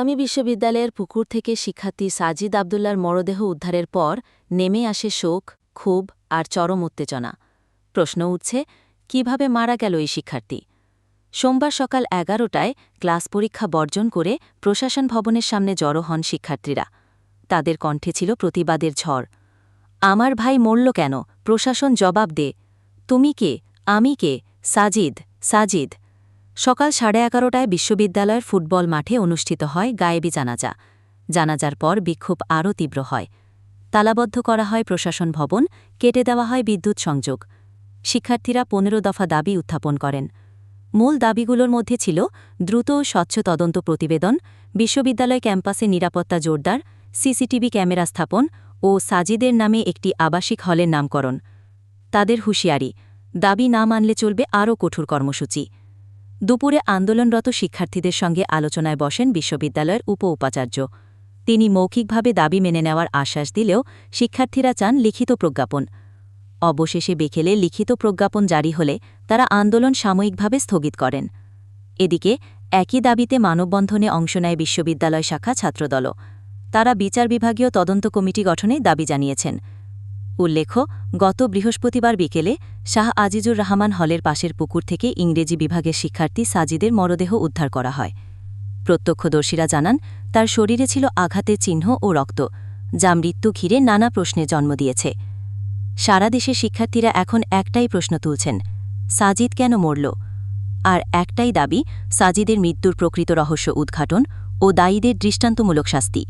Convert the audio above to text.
ইসলামী বিশ্ববিদ্যালয়ের পুকুর থেকে শিক্ষার্থী সাজিদ আবদুল্লার মরদেহ উদ্ধারের পর নেমে আসে শোক, ক্ষোভ আর চরম উত্তেজনা। প্রশ্ন উঠছে, কীভাবে মারা গেল এই শিক্ষার্থী? সোমবার সকাল এগারোটায় ক্লাস পরীক্ষা বর্জন করে প্রশাসন ভবনের সামনে জড়ো হন শিক্ষার্থীরা। তাদের কণ্ঠে ছিল প্রতিবাদের ঝড়। আমার ভাই মরল কেন? প্রশাসন জবাব দে। তুমি কে? আমি কে? সাজিদ সাজিদ। সকাল সাড়ে এগারোটায় বিশ্ববিদ্যালয়ের ফুটবল মাঠে অনুষ্ঠিত হয় গায়েবী জানাজা। জানাজার পর বিক্ষোভ আরও তীব্র হয়। তালাবদ্ধ করা হয় প্রশাসন ভবন, কেটে দেওয়া হয় বিদ্যুৎ সংযোগ। শিক্ষার্থীরা পনেরো দফা দাবি উত্থাপন করেন। মূল দাবিগুলোর মধ্যে ছিল দ্রুত ও স্বচ্ছ তদন্ত প্রতিবেদন, বিশ্ববিদ্যালয় ক্যাম্পাসে নিরাপত্তা জোরদার, সিসিটিভি ক্যামেরা স্থাপন ও সাজিদের নামে একটি আবাসিক হলের নামকরণ। তাদের হুঁশিয়ারি, দাবি না মানলে চলবে আরও কঠোর কর্মসূচি। দুপুরে আন্দোলনরত শিক্ষার্থীদের সঙ্গে আলোচনায় বসেন বিশ্ববিদ্যালয়ের উপ উপাচার্য তিনি মৌখিকভাবে দাবি মেনে নেওয়ার আশ্বাস দিলেও শিক্ষার্থীরা চান লিখিত প্রজ্ঞাপন। অবশেষে বিকেলে লিখিত প্রজ্ঞাপন জারি হলে তারা আন্দোলন সাময়িকভাবে স্থগিত করেন। এদিকে, একই দাবিতে মানববন্ধনে অংশ নেয় বিশ্ববিদ্যালয় শাখা ছাত্রদল তারা বিচার বিভাগীয় তদন্ত কমিটি গঠনে দাবি জানিয়েছেন। উল্লেখ্য, গত বৃহস্পতিবার বিকেলে শাহ আজিজুর রহমান হলের পাশের পুকুর থেকে ইংরেজি বিভাগের শিক্ষার্থী সাজিদের মরদেহ উদ্ধার করা হয়। প্রত্যক্ষদর্শীরা জানান, তার শরীরে ছিল আঘাতের চিহ্ন ও রক্ত, যা মৃত্যু ঘিরে নানা প্রশ্নে জন্ম দিয়েছে। সারা দেশে শিক্ষার্থীরা এখন একটাই প্রশ্ন তুলছেন, সাজিদ কেন মরল? আর একটাই দাবি, সাজিদের মৃত্যুর প্রকৃত রহস্য উদ্ঘাটন ও দায়ীদের দৃষ্টান্তমূলক শাস্তি।